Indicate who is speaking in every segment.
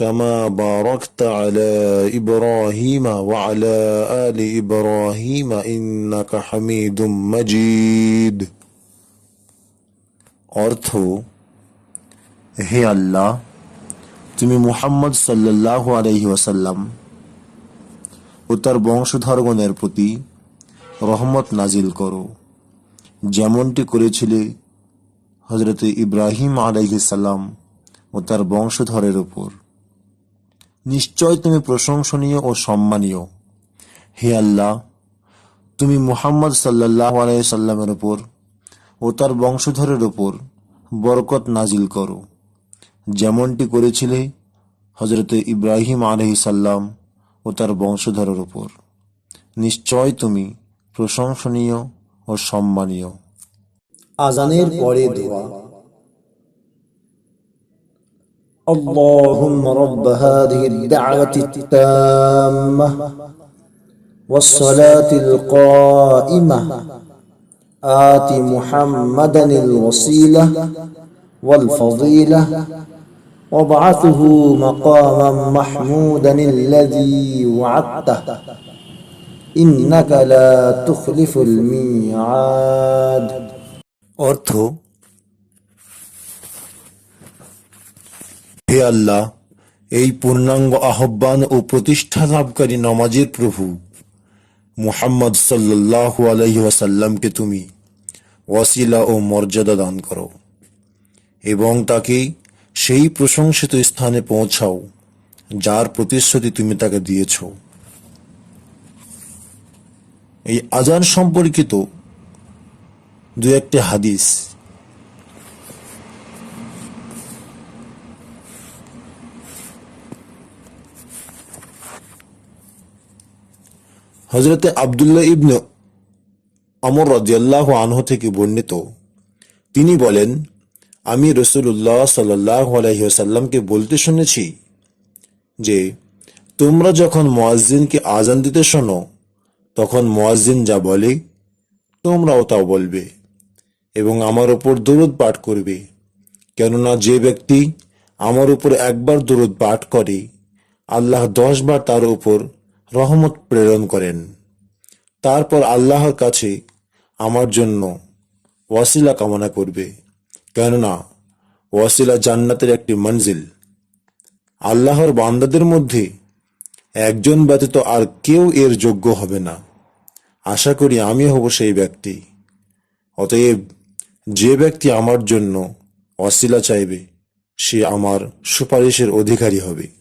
Speaker 1: كما باركت على إبراهيم وعلى آل إبراهيم إنك حميد مجيد অর্থ হে আল্লাহ তুমি মুহাম্মদ সাল্লাল্লাহু আলাইহি ওয়াসাল্লাম ও তার বংশধরগণের প্রতি রহমত নাজিল করো যেমনটি করেছিলে হজরত ইব্রাহিম আলাইহিস সালাম ও তার বংশধরের উপর নিশ্চয় তুমি প্রশংসনীয় ও সম্মানীয়। হে আল্লাহ, তুমি মুহাম্মদ সাল্লাহ সাল্লামের ওপর ও তার বংশধরের ওপর বরকত নাজিল করো। যেমনটি করেছিলে হজরত ইব্রাহিম আলহি সাল্লাম ও তার বংশধরের ওপর নিশ্চয় তুমি প্রশংসনীয় ও সম্মানীয়।
Speaker 2: আজানের পরে দোয়া। اللهم رب هذه الدعوة التامة والصلاة القائمة آت محمدا الوسيلة والفضيلة وابعثه مقاما محمودا الذي وعدته إنك لا تخلف الميعاد
Speaker 1: অর্থ হে আল্লাহ, এই পূর্ণাঙ্গ আহ্বান ও প্রতিষ্ঠা লাভকারী নমাজের প্রভু, মুহাম্মদ সাল্লাহ আলহিহাসাল্লামকে তুমি ওয়াসিলা ও মর্যাদা দান করো এবং তাকে সেই প্রশংসিত স্থানে পৌঁছাও, যার প্রতিশ্রুতি তুমি তাকে দিয়েছ। এই আজান সম্পর্কিত দু একটি হাদিস হজরতে আবদুল্লাহ ইবনে আমর রাজিয়াল্লাহ আনহ থেকে বর্ণিত। তিনি বলেন, আমি রসুল্লাহ সাল্লাহ আলহিহাসাল্লামকে বলতে শুনেছি যে, তোমরা যখন মোয়াজ্জিনকে আজান দিতে শোনো, তখন মোয়াজ্জিন যা বলে, তোমরাও তা বলবে এবং আমার উপর দরুদ পাঠ করবে। কেননা যে ব্যক্তি আমার উপর একবার দরুদ পাঠ করে, আল্লাহ দশ বার তার উপর রহমত প্রেরণ করেন। তারপর আল্লাহর কাছে আমার জন্য ওয়াসিলা কামনা করবে। কেননা, ওয়াসিলা জান্নাতের একটি মঞ্জিল। আল্লাহর বান্দাদের মধ্যে একজন ব্যতীত আর কেউ এর যোগ্য হবে না। আশা করি আমি হব সেই ব্যক্তি। অতএব, যে ব্যক্তি আমার জন্য অশিলা চাইবে, সে আমার সুপারিশের অধিকারী হবে।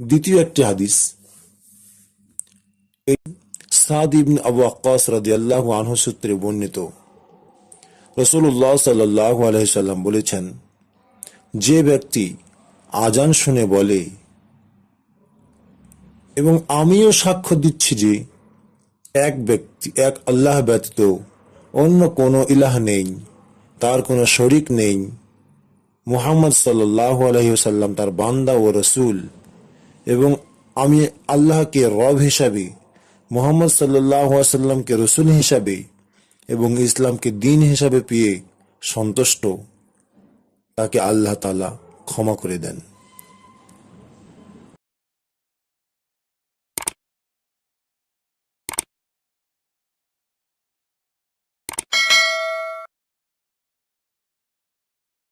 Speaker 1: দ্বিতীয় একটি হাদিস। সাদ ইবন আবু আক্কাস রাদিয়াল্লাহু আনহু সূত্রে বর্ণিত। রসুল্লাহ সাল্লাল্লাহু আলাইহি সাল্লাম বলেছেন, যে ব্যক্তি আজান শুনে বলে, এবং আমিও সাক্ষ্য দিচ্ছি যে এক ব্যক্তি, এক আল্লাহ ব্যতীত অন্য কোনো ইলাহ নেই, তার কোনো শরিক নেই, মুহাম্মদ সাল্লাহ আলহিসাল্লাম তার বান্দা ও রসুল এবং আমি আল্লাহকে রব হিসাবে, মোহাম্মদ সাল্লাসাল্লামকে রসুল হিসাবে এবং ইসলামকে দিন হিসাবে পেয়ে সন্তুষ্ট। তাকে আল্লাহ তালা ক্ষমা করে দেন।